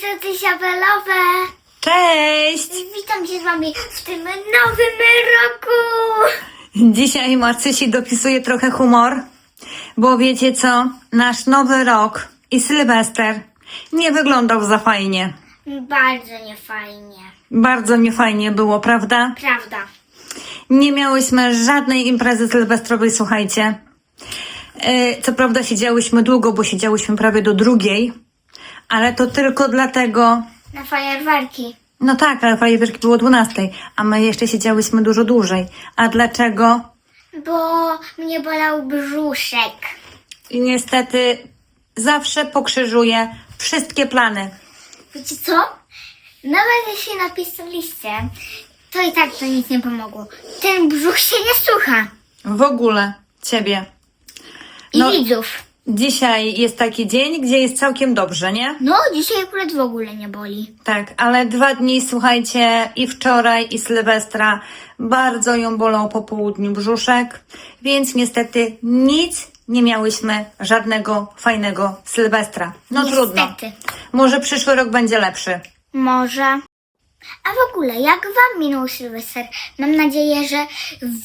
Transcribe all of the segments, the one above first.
Cześć, to Izabelawe. Cześć! Witam się z wami w tym nowym roku. Dzisiaj Marcysi dopisuje trochę humor, bo wiecie co? Nasz nowy rok i Sylwester nie wyglądał za fajnie. Bardzo niefajnie. Bardzo niefajnie było, prawda? Prawda. Nie miałyśmy żadnej imprezy sylwestrowej, słuchajcie. E, Co prawda siedziałyśmy długo, bo siedziałyśmy prawie do drugiej, ale to tylko dlatego, Na fajerwerki. no tak, ale fajerwerki było o 12, a my jeszcze siedziałyśmy dużo dłużej. A dlaczego? Bo mnie bolał brzuszek. I niestety zawsze pokrzyżuję wszystkie plany. Wiecie co? Nawet jeśli napisaliście, to i tak to nic nie pomogło. Ten brzuch się nie słucha. W ogóle ciebie. I No. widzów. Dzisiaj jest taki dzień, gdzie jest całkiem dobrze, nie? No, dzisiaj akurat w ogóle nie boli. Tak, ale dwa dni, słuchajcie, i wczoraj, i Sylwestra bardzo ją bolał po południu brzuszek, więc niestety nic nie miałyśmy żadnego fajnego Sylwestra. No Niestety. trudno. Może przyszły rok będzie lepszy. Może. A w ogóle, jak wam minął Sylwester? Mam nadzieję, że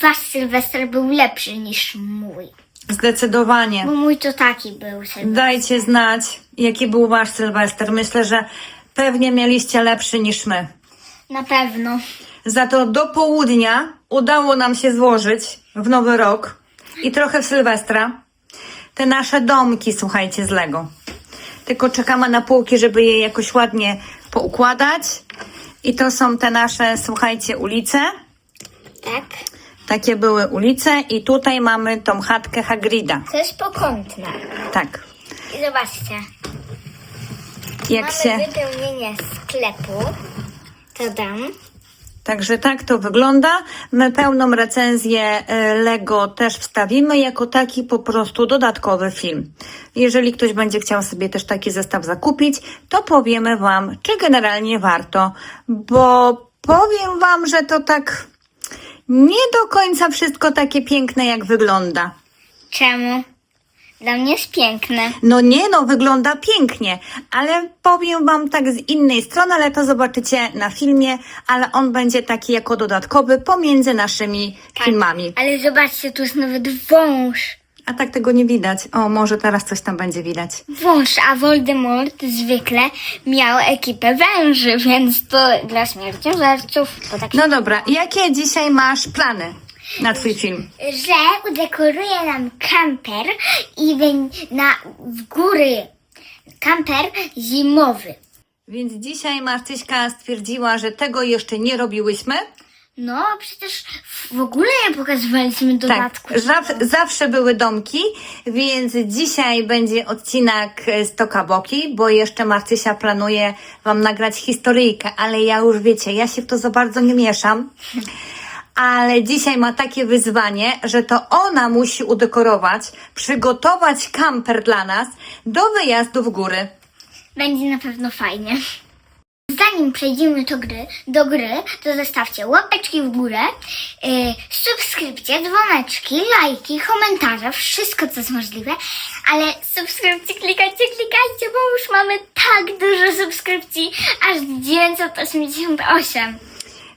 wasz Sylwester był lepszy niż mój. Zdecydowanie. Bo mój to taki był Sylwester. Dajcie znać, jaki był wasz Sylwester. Myślę, że pewnie mieliście lepszy niż my. Na pewno. Za to do południa udało nam się złożyć w nowy rok i trochę w Sylwestra te nasze domki, słuchajcie, z Lego. Tylko czekamy na półki, żeby je jakoś ładnie poukładać. I to są te nasze, słuchajcie, ulice. Tak? Takie były ulice i tutaj mamy tą chatkę Hagrida. To jest pokątne. Tak. I zobaczcie. Jak Mamy się... wypełnienie sklepu. To dam. Także tak to wygląda. My pełną recenzję e, Lego też wstawimy jako taki po prostu dodatkowy film. Jeżeli ktoś będzie chciał sobie też taki zestaw zakupić, to powiemy Wam, czy generalnie warto, bo powiem Wam, że to tak nie do końca wszystko takie piękne, jak wygląda. Czemu? Dla mnie jest piękne. No nie, no wygląda pięknie, ale powiem Wam tak z innej strony, ale to zobaczycie na filmie, ale on będzie taki jako dodatkowy pomiędzy naszymi filmami. Ale zobaczcie, tu jest nawet wąż. A tak tego nie widać. O, może teraz coś tam będzie widać. Wąż, a Voldemort zwykle miał ekipę węży, więc to dla śmierciożerców. To tak No dobra, jakie dzisiaj masz plany na Twój film? że udekoruje nam kamper i na w góry kamper zimowy. Więc dzisiaj Marcyśka stwierdziła, że tego jeszcze nie robiłyśmy. No, przecież w ogóle nie pokazywaliśmy Tak, dodatku. zaw- zawsze były domki, więc dzisiaj będzie odcinek z Tokaboki, bo jeszcze Marcysia planuje Wam nagrać historyjkę, ale ja już wiecie, ja się w to za bardzo nie mieszam. Ale dzisiaj ma takie wyzwanie, że to ona musi udekorować, przygotować kamper dla nas do wyjazdu w góry. Będzie na pewno fajnie. Zanim przejdziemy do gry, do gry to zostawcie łapeczki w górę, yy, subskrypcje, dzwoneczki, lajki, komentarze, wszystko co jest możliwe, ale subskrypcje klikajcie, klikajcie, bo już mamy tak dużo subskrypcji, aż 988.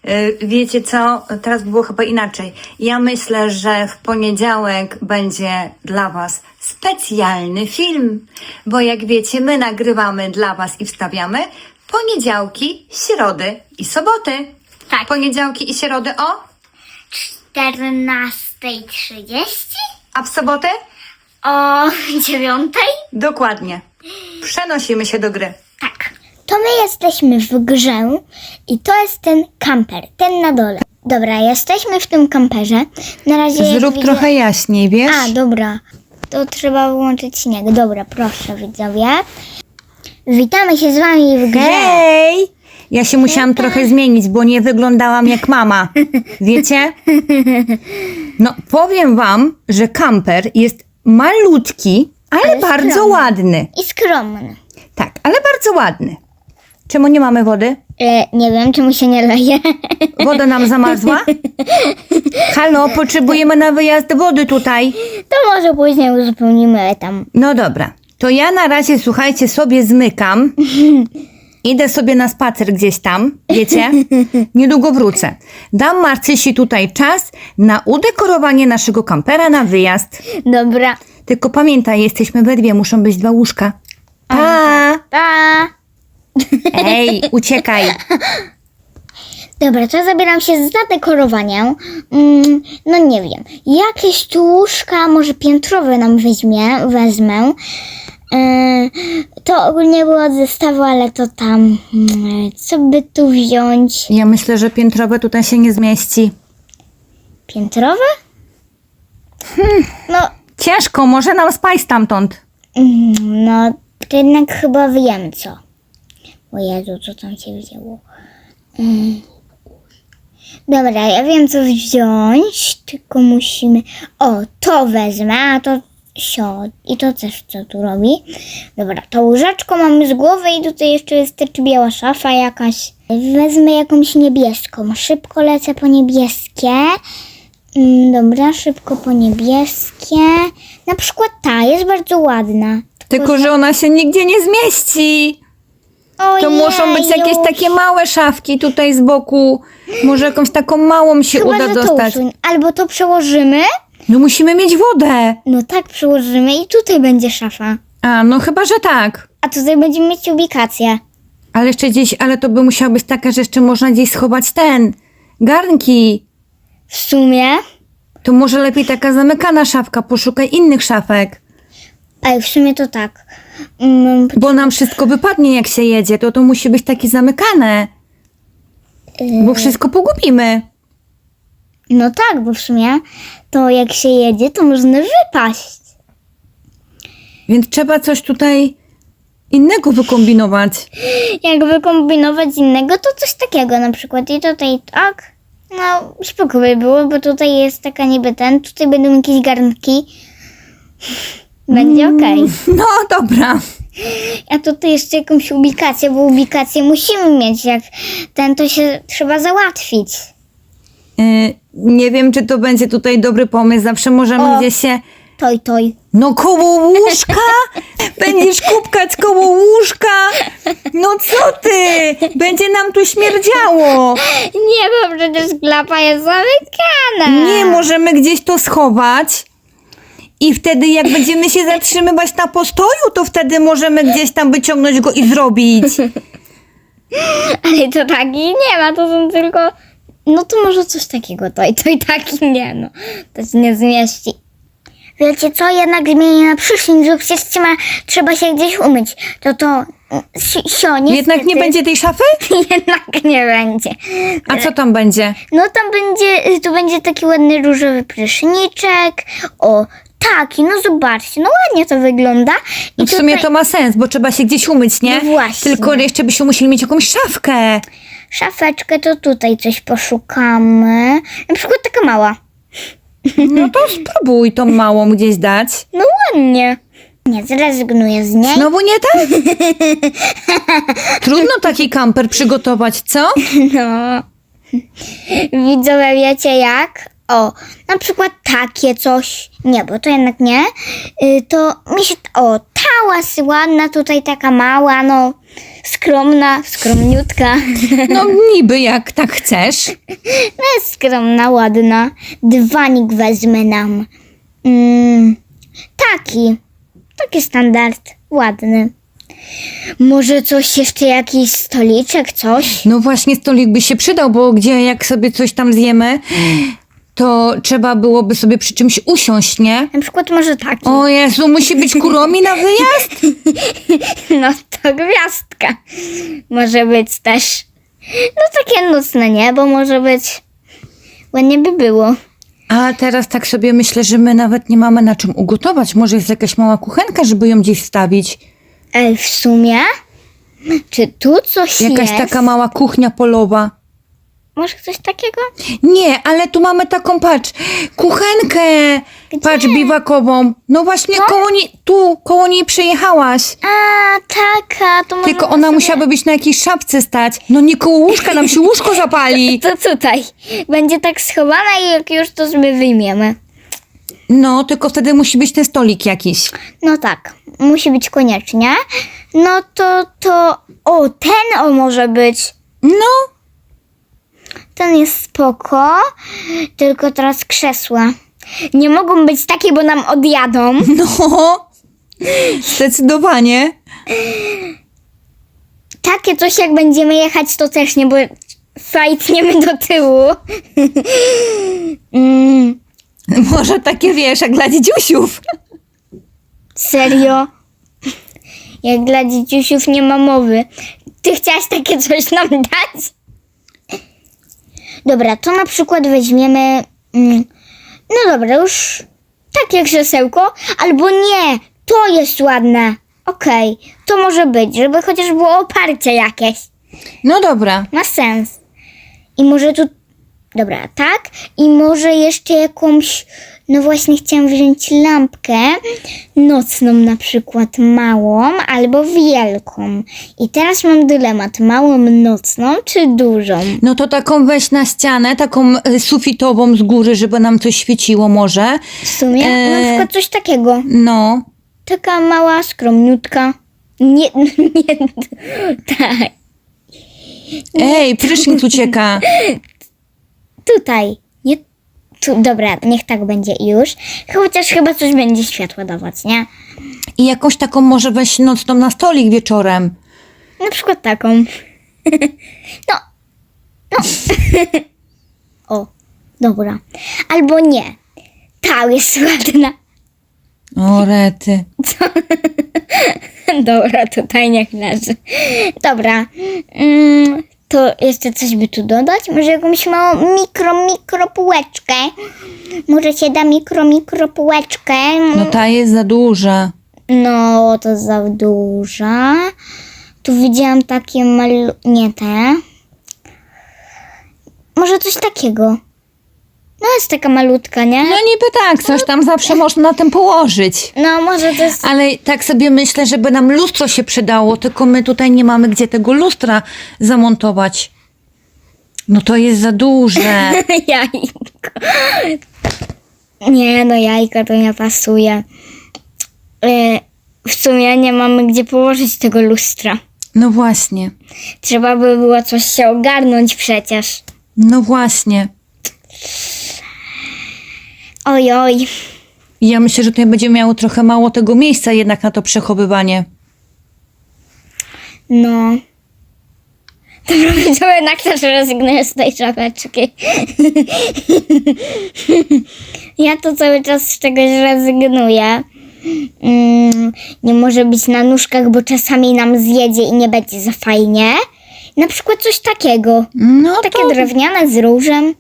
Y, Wiecie co? Teraz było chyba inaczej. Ja myślę, że w poniedziałek będzie dla Was specjalny film, bo jak wiecie, my nagrywamy dla Was i wstawiamy poniedziałki, środy i soboty. Tak. Poniedziałki i środy o? 14.30 A w sobotę? o 9.00? Dokładnie. Przenosimy się do gry. Tak. To my jesteśmy w grze i to jest ten kamper, ten na dole. Dobra, jesteśmy w tym kamperze. Na razie Zrób widzę- trochę jaśniej, wiesz? A, dobra. To trzeba wyłączyć śnieg. Dobra, proszę widzowie. Witamy się z wami w grze. Hej! Ja się musiałam trochę zmienić, bo nie wyglądałam jak mama. Wiecie? No, powiem wam, że kamper jest malutki, ale, Ale bardzo skromny. ładny. I skromny. Tak, ale bardzo ładny. Czemu nie mamy wody? E, nie wiem, czemu się nie leje. Woda nam zamarzła? Halo, potrzebujemy na wyjazd wody tutaj. To może później uzupełnimy tam. No dobra, to ja na razie, słuchajcie, sobie zmykam. Idę sobie na spacer gdzieś tam, wiecie? Niedługo wrócę. Dam Marcysi tutaj czas na udekorowanie naszego kampera na wyjazd. Dobra. Tylko pamiętaj, jesteśmy we dwie, muszą być dwa łóżka. Pa! Pa! Ej, uciekaj. Dobra, to zabieram się za dekorowanie. Mm, no nie wiem. Jakieś tu łóżka, może piętrowe nam weźmie, wezmę. Yy, to ogólnie było od zestawu, ale to tam. mm, Co by tu wziąć? Ja myślę, że piętrowe tutaj się nie zmieści. Piętrowe? No, Ciężko, może nam spaj stamtąd. mm, no, to jednak chyba wiem co. O Jezu, co tam się wzięło? Mm. Dobra, ja wiem co wziąć, tylko musimy... O, to wezmę, a to sio. I to też co tu robi. Dobra, to łóżeczko mamy z głowy i tutaj jeszcze wystarczy biała szafa jakaś. Wezmę jakąś niebieską. Szybko lecę po niebieskie. Mm, Dobra, szybko po niebieskie. Na przykład ta jest bardzo ładna. Tylko, że ona się nigdzie nie zmieści. To Ojej, muszą być jakieś takie małe szafki tutaj z boku. Może jakąś taką małą się Chyba, uda że to dostać. usuń. Albo to przełożymy. No musimy mieć wodę. No tak, przełożymy i tutaj będzie szafa. A, no chyba, że tak. A tutaj będziemy mieć ubikację. Ale jeszcze gdzieś, ale to by musiała być taka, że jeszcze można gdzieś schować ten, garnki. W sumie. To może lepiej taka zamykana szafka, poszukaj innych szafek. Ej, w sumie to tak. Mm, Bo nam wszystko wypadnie jak się jedzie, to to musi być takie zamykane. Bo wszystko pogubimy. No tak, bo w sumie to jak się jedzie, to można wypaść. Więc trzeba coś tutaj innego wykombinować. Jak wykombinować innego, to coś takiego na przykład. I tutaj tak. No, spoko by było, bo tutaj jest taka niby ten. Tutaj będą jakieś garnki. Będzie okej. No dobra. A tutaj jeszcze jakąś ubikację, bo ubikację musimy mieć. Jak ten, to się trzeba załatwić. Y, nie wiem, czy to będzie tutaj dobry pomysł. Zawsze możemy O. gdzieś się. Toj, toj. No koło łóżka? Będziesz kupkać koło łóżka? No co ty? Będzie nam tu śmierdziało. Nie, bo przecież klapa jest zamykana. Nie możemy gdzieś to schować. I wtedy, jak będziemy się zatrzymywać na postoju, to wtedy możemy gdzieś tam wyciągnąć go i zrobić. Ale to taki nie ma, to są tylko... No to może coś takiego, to i to i taki nie, no. To się nie zmieści. Wiecie co, jednak zmienię na przyszłość, że przecież trzeba, trzeba się gdzieś umyć. To to... si- Sio, niestety, Jednak nie będzie tej szafy? Jednak nie będzie. A co tam będzie? No tam będzie, tu będzie taki ładny różowy pryszniczek. O, taki, no zobaczcie, no ładnie to wygląda. I No w sumie tutaj to ma sens, bo trzeba się gdzieś umyć, nie? No właśnie. Tylko jeszcze byśmy musieli mieć jakąś szafkę. Szafeczkę, to tutaj coś poszukamy. Na przykład taka mała. No to spróbuj tą małą gdzieś dać. No ładnie. Nie, zrezygnuję z niej. Znowu nie tak? Trudno taki kamper przygotować, co? No. Widzowie, wiecie jak? O, na przykład takie coś. Nie, bo to jednak nie. Y, To mi się... O, ta łasy ładna, tutaj taka mała, no. Skromna, skromniutka. No niby jak tak chcesz. No jest skromna, ładna. Dywanik wezmę nam. Mm, taki. Taki standard. Ładny. Może coś jeszcze, jakiś stoliczek, coś? No właśnie stolik by się przydał, bo gdzie jak sobie coś tam zjemy, to trzeba byłoby sobie przy czymś usiąść, nie? Na przykład może taki. O Jezu, musi być kuromi na wyjazd? No to gwiazdka. Może być też. No takie nocne niebo może być. Ładnie by było. A teraz tak sobie myślę, że my nawet nie mamy na czym ugotować. Może jest jakaś mała kuchenka, żeby ją gdzieś wstawić? Ej, w sumie? Czy tu coś Jakaś jest? taka mała kuchnia polowa. Może coś takiego? Nie, ale tu mamy taką, patrz, kuchenkę, patrz, biwakową. No właśnie koło niej, tu, koło niej przyjechałaś. A, taka, to może Tylko ona sobie... musiałaby być na jakiejś szapce stać. No nie koło łóżka, nam się łóżko zapali. To tutaj. Będzie tak schowana i jak już to sobie wyjmiemy. No, tylko wtedy musi być ten stolik jakiś. No tak, musi być koniecznie. No to to. O, ten o może być. No, Ten jest spoko, tylko teraz krzesła. Nie mogą być takie, bo nam odjadą. no. Zdecydowanie. Takie coś jak będziemy jechać, to też nie, bo fajtniemy do tyłu. mm, Może takie wiesz, jak dla dzidziusiów. serio? Jak dla dzieciusiów nie ma mowy. Ty chciałaś takie coś nam dać? Dobra, to na przykład weźmiemy. Mm, no dobra, już takie krzesełko, albo nie, to jest ładne. Okej, to może być, żeby chociaż było oparcie jakieś. No dobra. Ma sens. I może tu. Dobra, tak. I może jeszcze jakąś. No właśnie, chciałam wziąć lampkę nocną, na przykład małą albo wielką. I teraz mam dylemat: małą nocną czy dużą? No to taką weź na ścianę, taką y, sufitową z góry, żeby nam coś świeciło może. W sumie na Eee. przykład coś takiego. No. Taka mała, skromniutka. Nie, nie, tak. Ej, prysznic ucieka. Tutaj. Tu, dobra, niech tak będzie już. Chociaż chyba coś będzie światła dawać, nie? I jakąś taką może weź nocną na stolik wieczorem. Na przykład taką. No. No. o, dobra. Albo nie. Ta jest ładna. O, rety. Dobra, tutaj niech leży. Dobra. Mm, to jeszcze coś by tu dodać? Może jakąś małą mikro, mikro półeczkę? Może się da mikro, mikro półeczkę? No ta jest za duża. No, to za duża. Tu widziałam takie malu... Nie te. Może coś takiego. No, jest taka malutka, nie? No niby tak, coś tam zawsze można na tym położyć. No, może to jest... Ale tak sobie myślę, żeby nam lustro się przydało, tylko my tutaj nie mamy gdzie tego lustra zamontować. No to jest za duże. jajko. Nie, no jajko to nie pasuje. E, w sumie nie mamy gdzie położyć tego lustra. No właśnie. Trzeba by było coś się ogarnąć przecież. No właśnie. Oj, oj. I ja myślę, że tutaj będzie miało trochę mało tego miejsca jednak na to przechowywanie. No. Dobra, to jednak też rezygnuję z tej szafeczki. ja to cały czas z czegoś rezygnuję. Mm, nie może być na nóżkach, bo czasami nam zjedzie i nie będzie za fajnie. Na przykład coś takiego. No Takie to... drewniane z różem.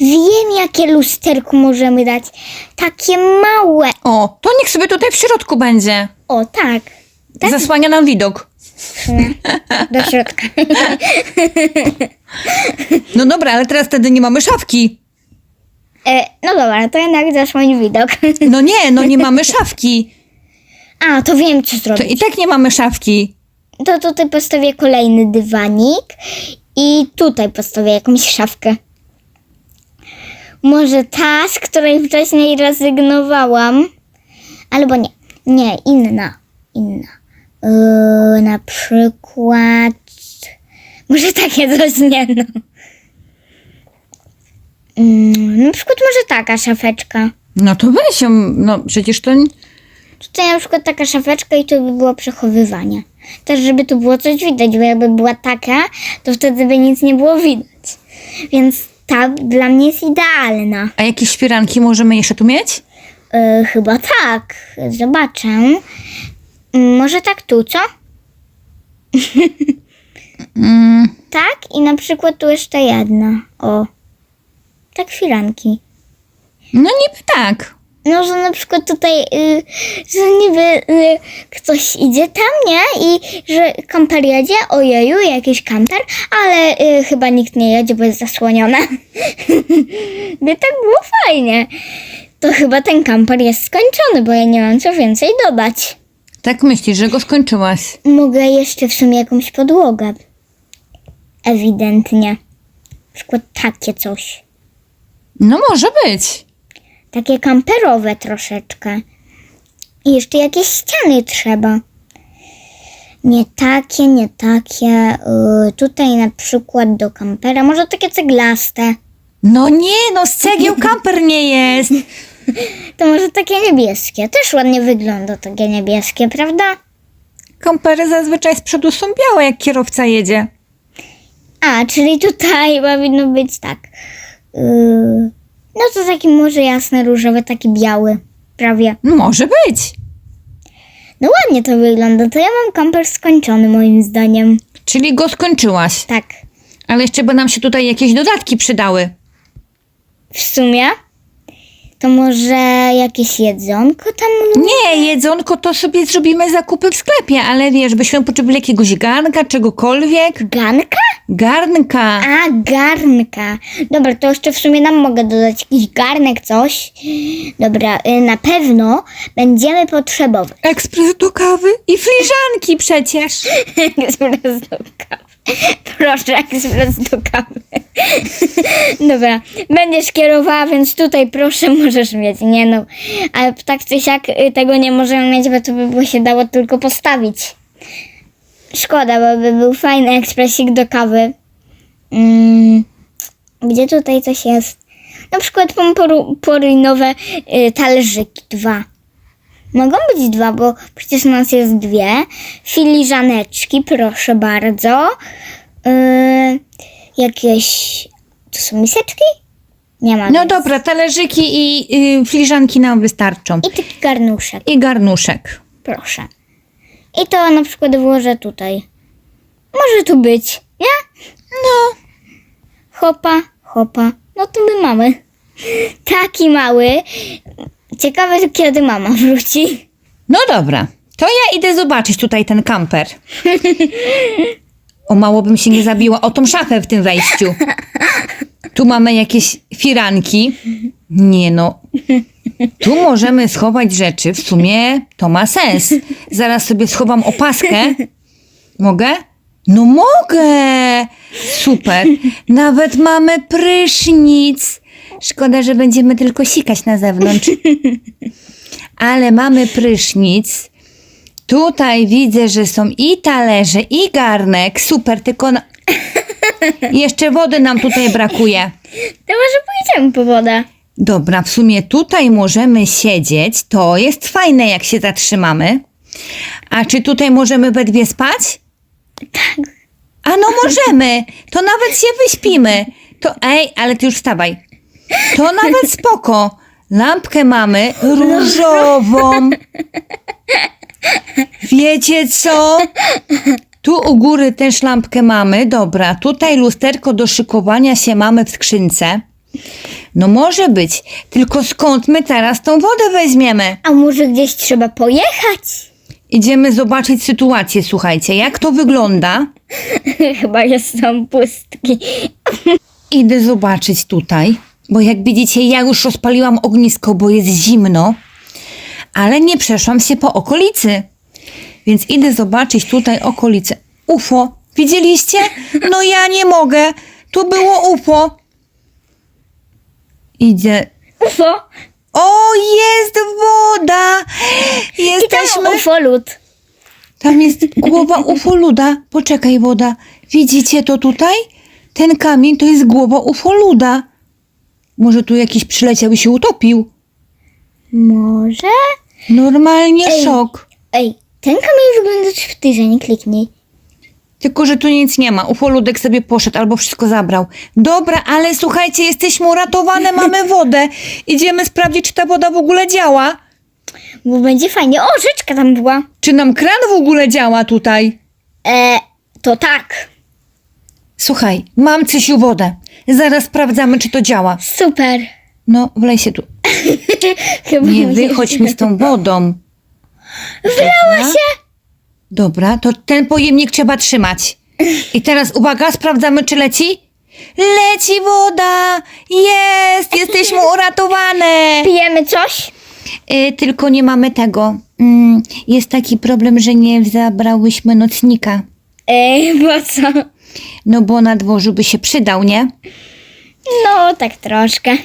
Wiem, jakie lusterku możemy dać. Takie małe. O, to niech sobie tutaj w środku będzie. O, tak. Tak? Zasłania nam widok. Do środka. No dobra, ale teraz wtedy nie mamy szafki. E, no dobra, to jednak zasłoń widok. No nie, no nie mamy szafki. A, to wiem, co To zrobić. i tak nie mamy szafki. To tutaj postawię kolejny dywanik i tutaj postawię jakąś szafkę. Może ta, z której wcześniej rezygnowałam, albo nie, nie, inna, inna. Yy, na przykład, może takie coś nie no. Mm, na przykład może taka szafeczka. No to weź ją, no przecież to... Tutaj na przykład taka szafeczka i to by było przechowywanie. Też, żeby tu było coś widać, bo jakby była taka, to wtedy by nic nie było widać. Więc ta dla mnie jest idealna. A jakieś śpieranki możemy jeszcze tu mieć? Yy, chyba tak. Zobaczę. Mm, Może tak tu, co? Mm, Tak i na przykład tu jeszcze jedna. O. Tak firanki. no niby tak. No, że na przykład tutaj, y, że niby y, ktoś idzie tam, nie? I że kamper jedzie, ojeju, jakiś kamper, ale y, chyba nikt nie jedzie, bo jest zasłoniona. By tak było fajnie. To chyba ten kamper jest skończony, bo ja nie mam co więcej dodać. Tak myślisz, że go skończyłaś. Mogę jeszcze w sumie jakąś podłogę. Ewidentnie. Na przykład takie coś. No może być. Takie kamperowe troszeczkę. I jeszcze jakieś ściany trzeba. Nie takie, nie takie. Yy, tutaj na przykład do kampera. Może takie ceglaste. No nie, no z cegieł kamper nie jest. To może takie niebieskie. Też ładnie wygląda takie niebieskie, prawda? Kampery zazwyczaj z przodu są białe, jak kierowca jedzie. A, czyli tutaj powinno być tak. Yy, no to taki może jasny, różowy, taki biały. Prawie. Może być. No ładnie to wygląda. To ja mam kamper skończony moim zdaniem. Czyli go skończyłaś. Tak. Ale jeszcze by nam się tutaj jakieś dodatki przydały. W sumie to może jakieś jedzonko tam. Nie, jedzonko to sobie zrobimy zakupy w sklepie, ale wiesz, byśmy potrzebowali jakiegoś garnka, czegokolwiek. Garnka? Garnka. A, garnka. Dobra, to jeszcze w sumie nam mogę dodać jakiś garnek, coś. Dobra, y, na pewno będziemy potrzebować. Ekspres do kawy i filiżanki przecież. ekspres do kawy. Proszę, ekspres do kawy. Dobra, będziesz kierowała, więc tutaj proszę możesz mieć. Nie no, ale tak czy siak y, tego nie możemy mieć, bo to by było się dało tylko postawić. Szkoda, bo by był fajny ekspresik do kawy. Mm, gdzie tutaj coś jest? Na przykład pomporu- poryjnowe y, talerzyki, dwa. Mogą być dwa, bo przecież nas jest dwie. Filiżaneczki, proszę bardzo. Yy, jakieś. To są miseczki? Nie ma. No dobra, talerzyki i y, filiżanki nam wystarczą. I taki garnuszek, I garnuszek. proszę. I to na przykład włożę tutaj. Może tu być, nie? No, Hopa, hopa. No to my mamy. Taki mały. Ciekawe, kiedy mama wróci. no dobra. To ja idę zobaczyć tutaj ten kamper. O mało bym się nie zabiła o tą szafę w tym wejściu. Tu mamy jakieś firanki. Nie no. Tu możemy schować rzeczy. W sumie to ma sens. Zaraz sobie schowam opaskę. Mogę? No mogę! Super. Nawet mamy prysznic. Szkoda, że będziemy tylko sikać na zewnątrz. Ale mamy prysznic. Tutaj widzę, że są i talerze, i garnek. Super, tylko jeszcze wody nam tutaj brakuje. To może pójdziemy po wodę. Dobra, w sumie tutaj możemy siedzieć. To jest fajne, jak się zatrzymamy. A czy tutaj możemy we dwie spać? Tak. A no możemy. To nawet się wyśpimy. To ej, ale ty już wstawaj. To nawet spoko. Lampkę mamy różową. Wiecie co? Tu u góry też lampkę mamy. Dobra, tutaj lusterko do szykowania się mamy w skrzynce. No może być. Tylko skąd my teraz tą wodę weźmiemy? A może gdzieś trzeba pojechać? Idziemy zobaczyć sytuację, słuchajcie, jak to wygląda. Chyba jest tam pustki. Idę zobaczyć tutaj, bo jak widzicie, ja już rozpaliłam ognisko, bo jest zimno, ale nie przeszłam się po okolicy. Więc idę zobaczyć tutaj okolice. UFO, widzieliście? No ja nie mogę. Tu było UFO. Idzie. UFO. O, jest woda! I Jesteśmy. tam ufolud. Tam jest głowa ufoluda. Poczekaj, woda. Widzicie to tutaj? Ten kamień to jest głowa ufoluda. Może tu jakiś przyleciał i się utopił. Może? Normalnie Ej. szok. Ej, ten kamień wygląda sztyżenie, kliknij. Tylko, że tu nic nie ma. Ufoludek sobie poszedł albo wszystko zabrał. Dobra, ale słuchajcie, jesteśmy uratowane, mamy wodę. Idziemy sprawdzić, czy ta woda w ogóle działa. Bo będzie fajnie. O, rzeczka tam była. Czy nam kran w ogóle działa tutaj? E, to tak. Słuchaj, mam Cysiu wodę. Zaraz sprawdzamy, czy to działa. Super. No, wlej się tu. Chyba Nie mi- wychodź mi z tą wodą. Wlała się. Dobra, to ten pojemnik trzeba trzymać. I teraz uwaga, sprawdzamy, czy leci. Leci woda! Jest! Jesteśmy uratowane! Pijemy coś? Y, tylko nie mamy tego. Mm, jest taki problem, że nie zabrałyśmy nocnika. Ej, bo co? No bo na dworzu by się przydał, nie? No, tak troszkę.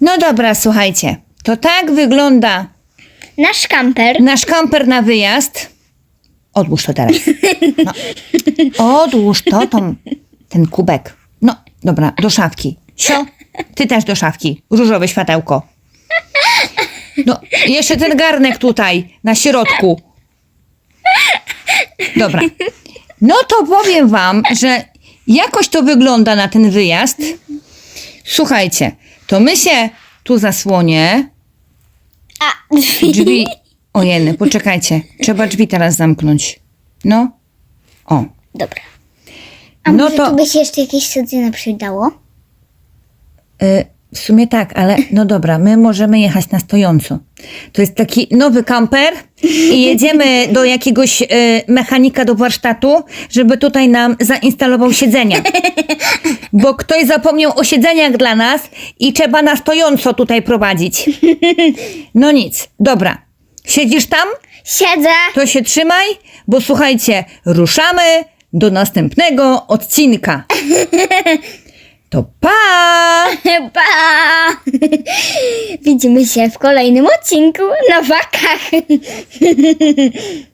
No dobra, słuchajcie. To tak wygląda Nasz kamper. nasz kamper na wyjazd. Odłóż to teraz. No. Odłóż to, tą, ten kubek. No, dobra, do szafki. Sio, ty też do szafki. Różowe światełko. No, jeszcze ten garnek tutaj, na środku. Dobra. No to powiem wam, że jakoś to wygląda na ten wyjazd. Słuchajcie, to my się tu zasłonię. A, Drzwi. Ojeny, poczekajcie. Trzeba drzwi teraz zamknąć. No. O. Dobra. A No może to- tu by się jeszcze jakieś sadzenie przydało? Y, w sumie tak, ale no dobra, my możemy jechać na stojąco. To jest taki nowy kamper i jedziemy do jakiegoś y, mechanika do warsztatu, żeby tutaj nam zainstalował siedzenia. Bo ktoś zapomniał o siedzeniach dla nas i trzeba na stojąco tutaj prowadzić. No nic, dobra. Siedzisz tam? Siedzę. To się trzymaj, bo słuchajcie, ruszamy do następnego odcinka. To pa! Pa! Widzimy się w kolejnym odcinku na wakach.